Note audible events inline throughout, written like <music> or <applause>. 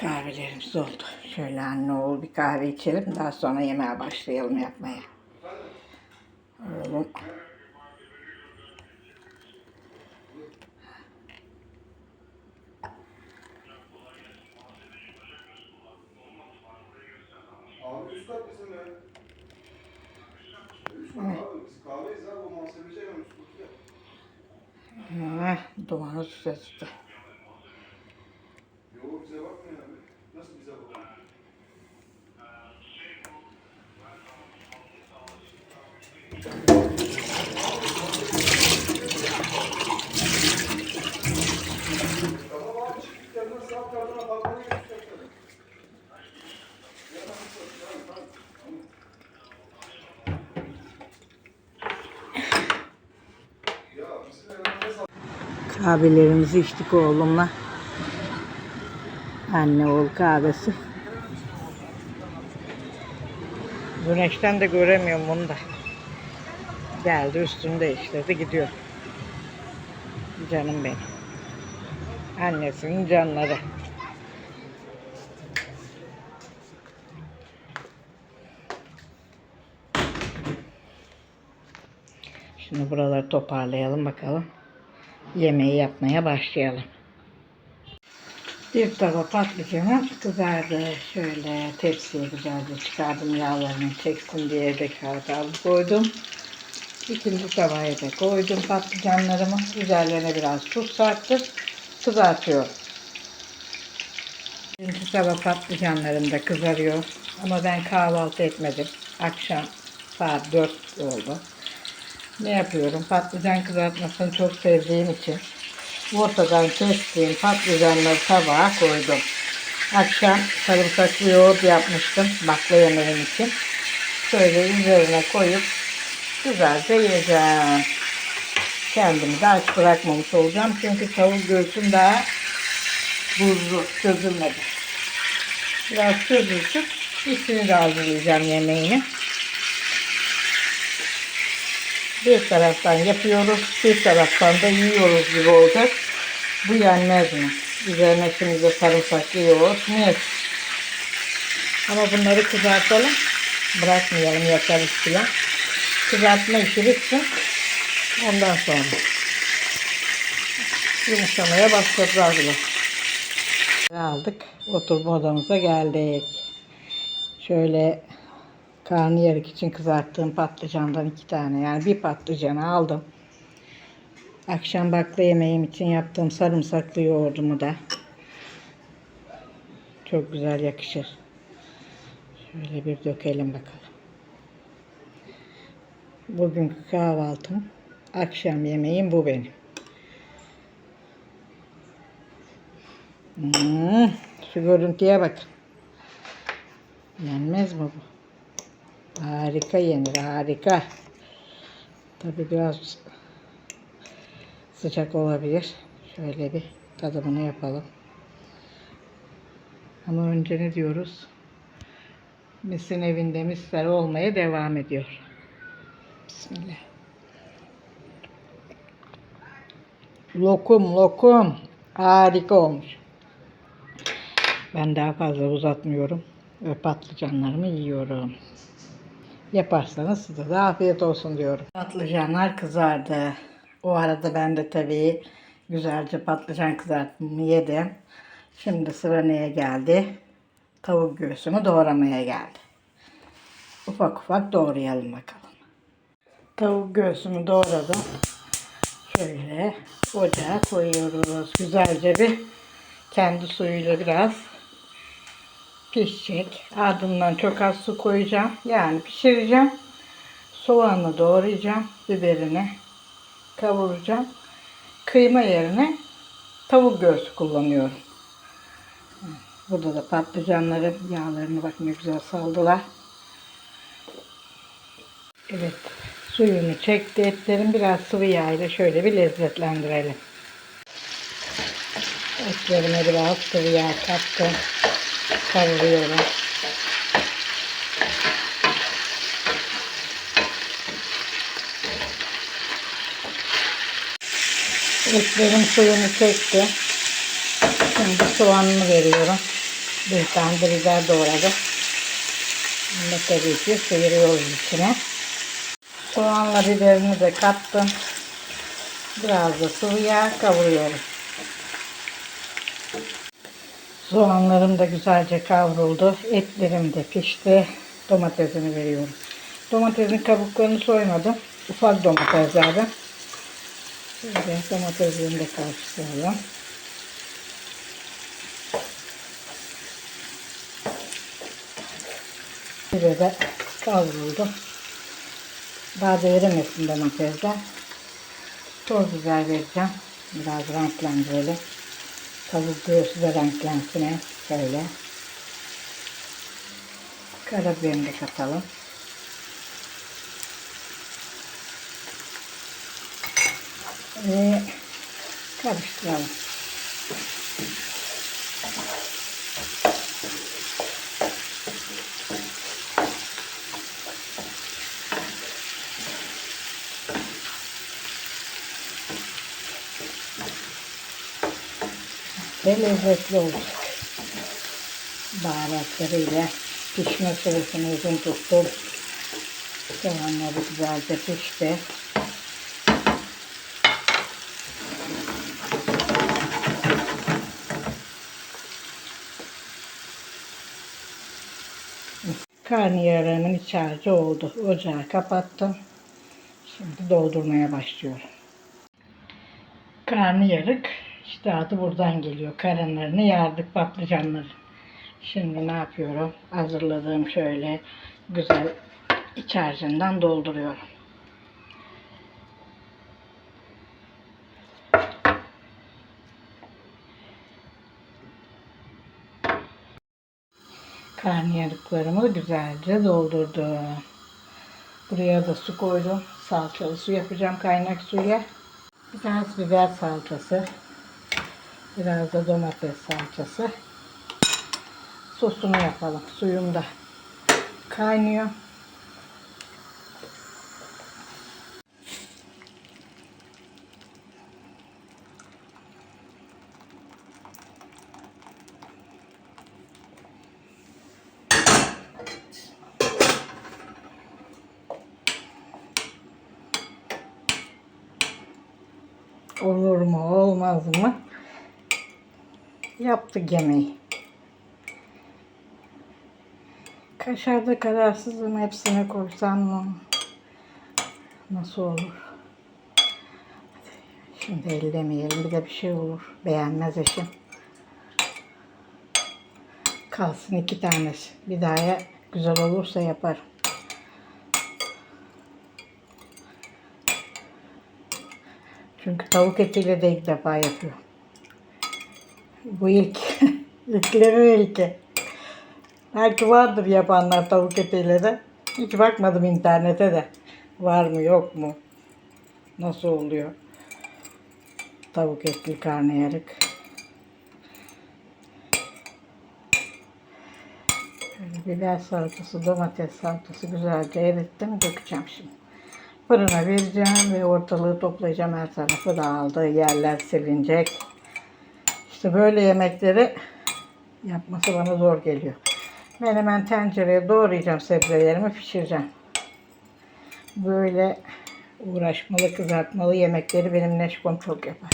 Kahvelerimiz oldu. Şöyle anne oğul bir kahve içelim. Daha sonra yemeğe başlayalım yapmaya. Kahvelerimizi içtik oğlumla. Anne oğul kahvesi. Güneşten de göremiyorum bunu da. Geldi üstünü değiştirdi gidiyor. Canım benim. Annesinin canları. Şimdi buraları toparlayalım bakalım. Yemeği yapmaya başlayalım. Bir tava patlıcanı kızardı. Şöyle tepsiye güzelce çıkardım yağlarını çeksin diye de kağıt koydum. İkinci tavaya da koydum patlıcanlarımı. Üzerlerine biraz tuz serptim. Kızartıyorum. Birinci tava patlıcanlarım da kızarıyor. Ama ben kahvaltı etmedim. Akşam saat 4 oldu. Ne yapıyorum? Patlıcan kızartmasını çok sevdiğim için ortadan kestiğim patlıcanları tabağa koydum. Akşam sarımsaklı yoğurt yapmıştım bakla yemeğim için. Şöyle üzerine koyup güzelce yiyeceğim. Kendimi de aç bırakmamış olacağım. Çünkü tavuk göğsüm daha buzlu, çözülmedi. Biraz çözülsün. İçini de hazırlayacağım yemeğini. Bir taraftan yapıyoruz, bir taraftan da yiyoruz gibi olacak. Bu yenmez mi? Üzerine şimdi de sarımsaklı yoğurt. Mis. Ama bunları kızartalım. Bırakmayalım yakarız filan. Kızartma işi bitsin. Ondan sonra. Yumuşamaya başladılar bile. Aldık. Oturma odamıza geldik. Şöyle karnıyarık için kızarttığım patlıcandan iki tane yani bir patlıcanı aldım. Akşam bakla yemeğim için yaptığım sarımsaklı yoğurdumu da çok güzel yakışır. Şöyle bir dökelim bakalım. Bugünkü kahvaltım, akşam yemeğim bu benim. Hmm, şu görüntüye bakın. Yenmez mi bu? Harika yenir, harika. Tabi biraz sıcak olabilir. Şöyle bir tadımını yapalım. Ama önce ne diyoruz? Misin evinde misler olmaya devam ediyor. Bismillah. Lokum, lokum. Harika olmuş. Ben daha fazla uzatmıyorum. Ve patlıcanlarımı yiyorum. Yaparsanız size de afiyet olsun diyorum. Patlıcanlar kızardı. O arada ben de tabii güzelce patlıcan kızartmamı yedim. Şimdi sıra neye geldi? Tavuk göğsümü doğramaya geldi. Ufak ufak doğrayalım bakalım. Tavuk göğsümü doğradım. Şöyle ocağa koyuyoruz. Güzelce bir kendi suyuyla biraz pişecek. Ardından çok az su koyacağım. Yani pişireceğim. Soğanı doğrayacağım. Biberini kavuracağım. Kıyma yerine tavuk göğsü kullanıyorum. Burada da patlıcanların yağlarını bak ne güzel saldılar. Evet. Suyunu çekti. Etlerin biraz sıvı yağ ile şöyle bir lezzetlendirelim. Etlerime biraz sıvı yağ kattım. Kavuruyorum. Etlerim suyunu çekti. Şimdi soğanını veriyorum. Bir tane biber doğradım. Bunu tabii ki sıyırıyoruz içine. Soğanla biberini de kattım. Biraz da sıvı yağ kavuruyorum. Soğanlarım da güzelce kavruldu. Etlerim de pişti. Domatesini veriyorum. Domatesin kabuklarını soymadım. Ufak domateslerden. Şöyle domatesini de karıştıralım. Biber de kavruldu. Daha da erimesin domatesler. Toz biber vereceğim. Biraz renklendirelim. Tavuk göğsü de renklensin. Şöyle. Karabiberini de katalım. Ve karıştıralım. Ve lezzetli olacak. Baharatlarıyla pişme süresini uzun tuttum. Soğanları güzelce pişti. Karnıyarığımın iç harcı oldu. Ocağı kapattım. Şimdi doldurmaya başlıyorum. Karnıyarık işte adı buradan geliyor. Karınlarını yardık patlıcanları. Şimdi ne yapıyorum? Hazırladığım şöyle güzel iç harcından dolduruyorum. Karnıyarıklarımı güzelce doldurdum. Buraya da su koydum. Salçalı su yapacağım kaynak suya. Biraz biber salçası. Biraz da domates salçası. Sosunu yapalım. Suyum da kaynıyor. Olur mu olmaz mı? Yaptık yemeği. Kaşarda kararsızım hepsine koysam mı? Nasıl olur? Şimdi ellemeyelim bir de bir şey olur. Beğenmez eşim. Kalsın iki tanesi. Bir daha güzel olursa yaparım. Çünkü tavuk etiyle de ilk defa yapıyorum. Bu ilk. <laughs> İlklerin ilki. Belki vardır yapanlar tavuk etiyle de. Hiç bakmadım internete de. Var mı yok mu? Nasıl oluyor? Tavuk etli karnıyarık. Biber salçası, domates salçası güzelce erittim. Dökeceğim şimdi. Fırına vereceğim ve ortalığı toplayacağım. Her tarafı dağıldı. Yerler silinecek. İşte böyle yemekleri yapması bana zor geliyor. Ben hemen tencereye doğrayacağım sebzelerimi pişireceğim. Böyle uğraşmalı, kızartmalı yemekleri benim neşkom çok yapar.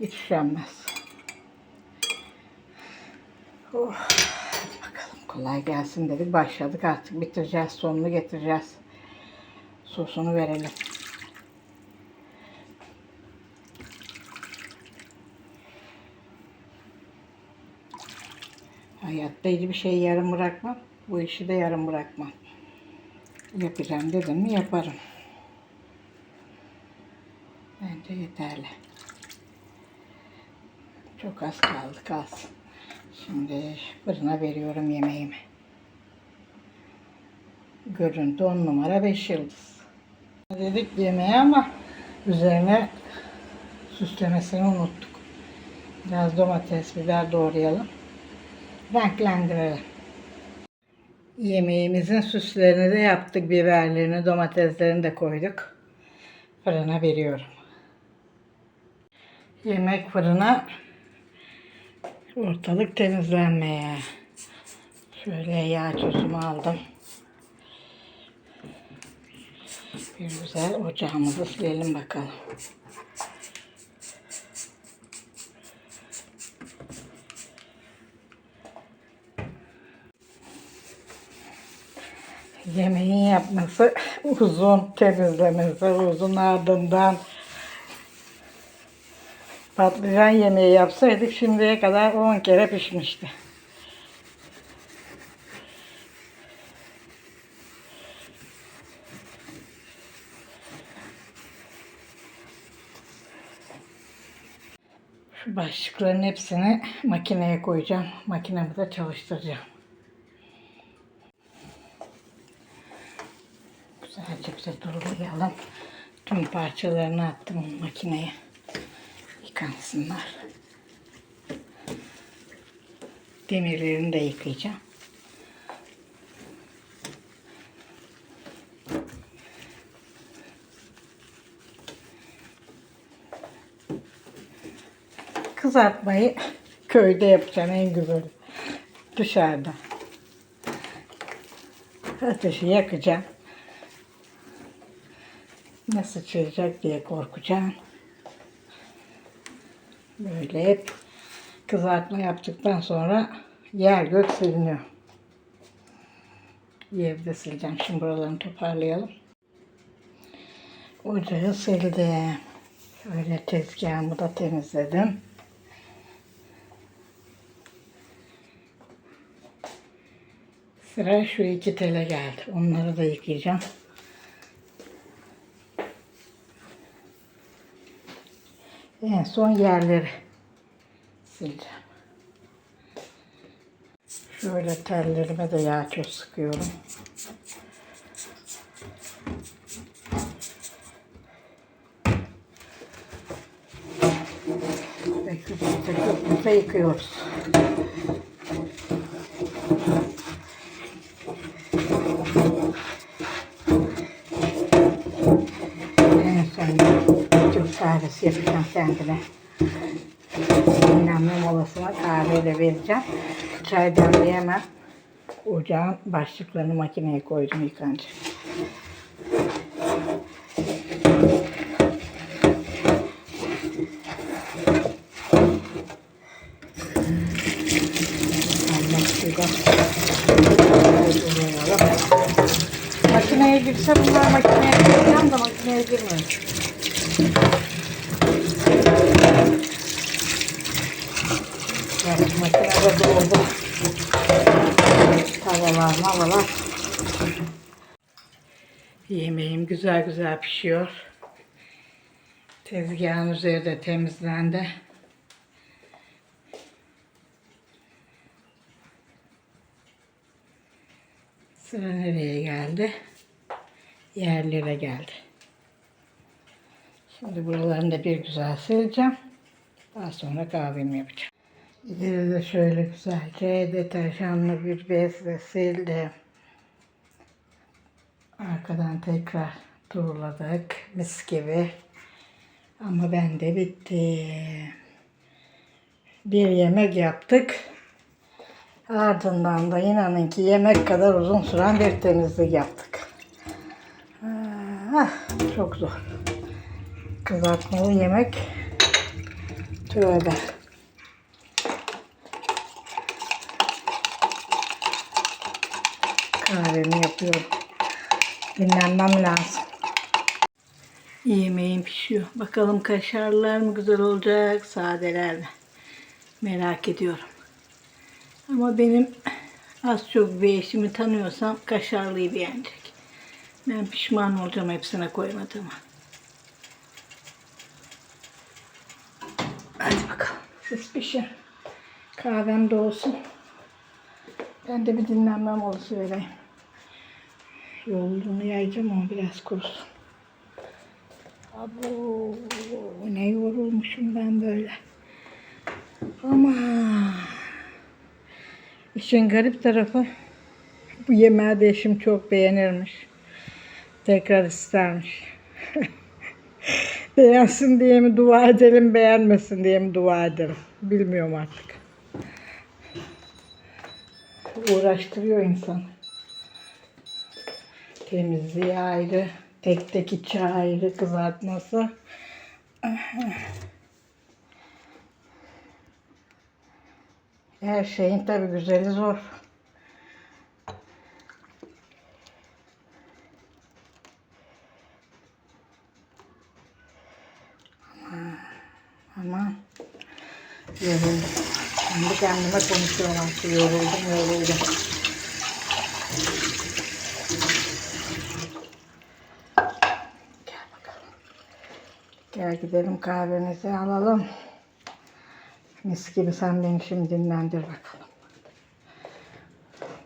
Hiç üşenmez. Oh, bakalım kolay gelsin dedik. Başladık artık bitireceğiz, sonunu getireceğiz. Sosunu verelim. Hayatta hiçbir şeyi yarım bırakmam. Bu işi de yarım bırakmam. Yapacağım dedim mi yaparım. Bence yeterli. Çok az kaldı kalsın. Şimdi fırına veriyorum yemeğimi. Görüntü 10 numara 5 yıldız. Dedik yemeğe ama üzerine süslemesini unuttuk. Biraz domates, biber doğrayalım. Renklendirelim. Yemeğimizin süslerini de yaptık. Biberlerini, domateslerini de koyduk. Fırına veriyorum. Yemek fırına Ortalık temizlenmeye. Şöyle yağ çözümü aldım. Bir güzel ocağımızı silelim bakalım. Yemeğin yapması uzun, temizlemesi uzun ardından patlıcan yemeği yapsaydık şimdiye kadar 10 kere pişmişti. Şu başlıkların hepsini makineye koyacağım. Makinemi de çalıştıracağım. Güzelce bize durulayalım. Tüm parçalarını attım makineye. Yıkansınlar. Demirlerini de yıkayacağım. Kızartmayı köyde yapacağım en güzel. Dışarıda. Ateşi yakacağım. Nasıl çıkacak diye korkacağım. Böyle hep kızartma yaptıktan sonra yer gök siliniyor. Yeri de sileceğim. Şimdi buralarını toparlayalım. Ocağı sildim. Şöyle tezgahımı da temizledim. Sıra şu iki tele geldi. Onları da yıkayacağım. En son yerleri sileceğim. Şöyle tellerime de yağ çok sıkıyorum. Ve köpükte köpükte yıkıyoruz. En sonunda Türk kahvesi yapacağım kendime. Dinlenme molasına kahve de vereceğim. Çay demleyemem. Ocağın başlıklarını makineye koydum yıkanacak. Makineye girse bunlar makineye gireceğim da makineye girmiyor. Yani doldu. Tavalar mavalar. Yemeğim güzel güzel pişiyor. Tezgahın üzeri de temizlendi. Sıra nereye geldi? Yerlere geldi. Şimdi buralarını da bir güzel sileceğim. Daha sonra kahvemi yapacağım. İleri de şöyle güzelce deterjanlı bir bezle sildim. Arkadan tekrar duruladık. Mis gibi. Ama ben de bitti. Bir yemek yaptık. Ardından da inanın ki yemek kadar uzun süren bir temizlik yaptık. Ah, çok zor. Kızartmalı yemek. Tövbe. Kahvemi yapıyorum. Dinlenmem lazım. Yemeğim pişiyor. Bakalım kaşarlar mı güzel olacak, sadeler mi? Merak ediyorum. Ama benim az çok bir eşimi tanıyorsam kaşarlıyı beğenecek. Ben pişman olacağım hepsine koymadığıma. Hadi bakalım. Siz pişin. Kahvem de olsun. Ben de bir dinlenme molası vereyim. Yoğurduğunu yayacağım ama biraz kurusun. Abo, ne yorulmuşum ben böyle. Ama işin garip tarafı bu yemeği de eşim çok beğenirmiş. Tekrar istermiş. <laughs> Beğensin diye mi dua edelim, beğenmesin diye mi dua edelim. Bilmiyorum artık. uğraştırıyor insan. Temizliği ayrı, tek tek içi ayrı, kızartması. Her şeyin tabi güzeli zor. Ama yoruldum. Şimdi kendime konuşuyorum artık. Yoruldum, yoruldum. Gidelim kahvemizi alalım. Mis gibi sen beni şimdi dinlendir bakalım.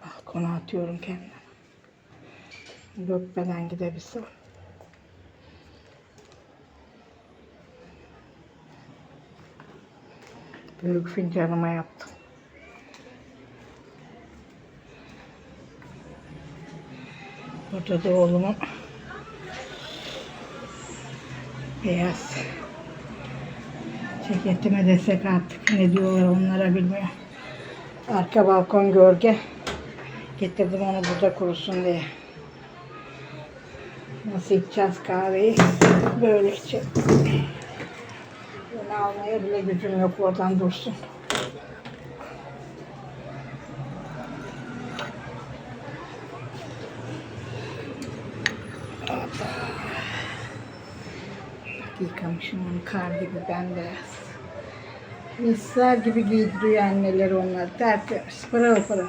Balkona atıyorum kendimi. Dökmeden gidebilsem. Büyük fincanıma yaptım. Burada da oğlumun beyaz ceketime desek artık ne diyorlar onlara bilmiyorum. Arka balkon gölge. Getirdim onu burada kurusun diye. Nasıl içeceğiz kahveyi? Böyle içeceğiz. Bunu almaya bile gücüm yok oradan dursun. Yıkamışım onu kar gibi bembeyaz. Misler gibi giydiriyor anneleri onlar. Tertemiz, pırıl pırıl.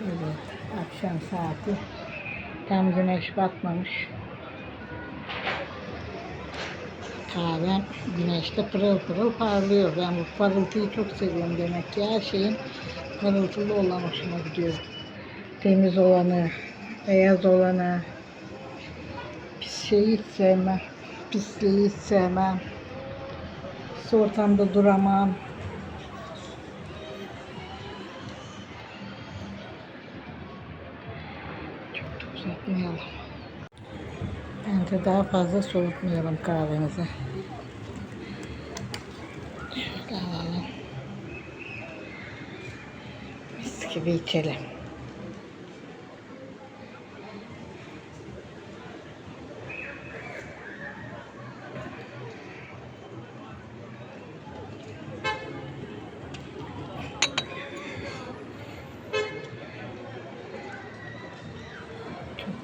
Böyle akşam saati. Tam güneş batmamış. Kahvem güneşte pırıl pırıl parlıyor. Ben bu parıltıyı çok seviyorum demek ki. Her şeyin parıltılı olan hoşuma gidiyor. Temiz olanı, beyaz olanı. Pis şeyi hiç sevmem. Pisliği hiç sevmem. Pis ortamda duramam. Çok da uzatmayalım. Bence daha fazla soğutmayalım kahvemizi. Şöyle alalım. Mis gibi içelim.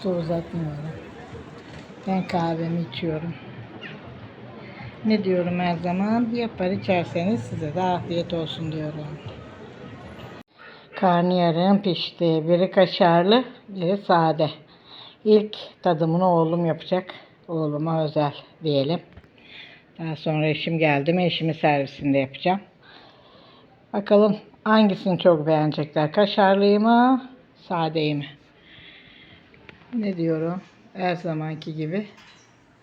Uzatmıyorum. Ben kahvemi içiyorum. Ne diyorum her zaman? Yapar içerseniz size de afiyet olsun diyorum. Karnıyarığım pişti. Biri kaşarlı, biri sade. İlk tadımını oğlum yapacak. Oğluma özel diyelim. Daha sonra eşim geldi mi eşimin servisinde yapacağım. Bakalım hangisini çok beğenecekler? Kaşarlıyı mı, sadeyi mi? Ne diyorum? Her zamanki gibi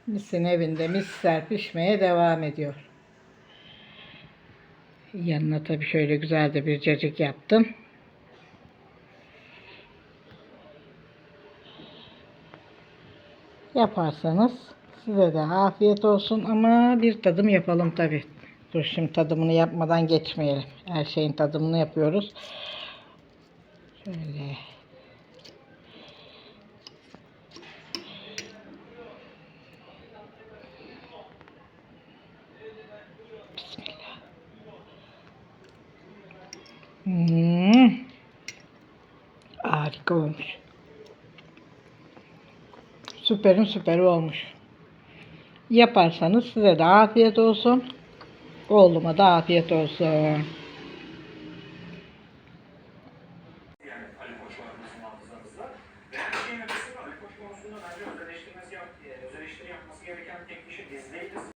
misin evinde misler pişmeye devam ediyor. Yanına tabii şöyle güzel de bir cacık yaptım. Yaparsanız size de afiyet olsun ama bir tadım yapalım tabii. Dur şimdi tadımını yapmadan geçmeyelim. Her şeyin tadımını yapıyoruz. Şöyle Hmm. Harika olmuş. Süperin süperi olmuş. Yaparsanız size de afiyet olsun. Oğluma da afiyet olsun.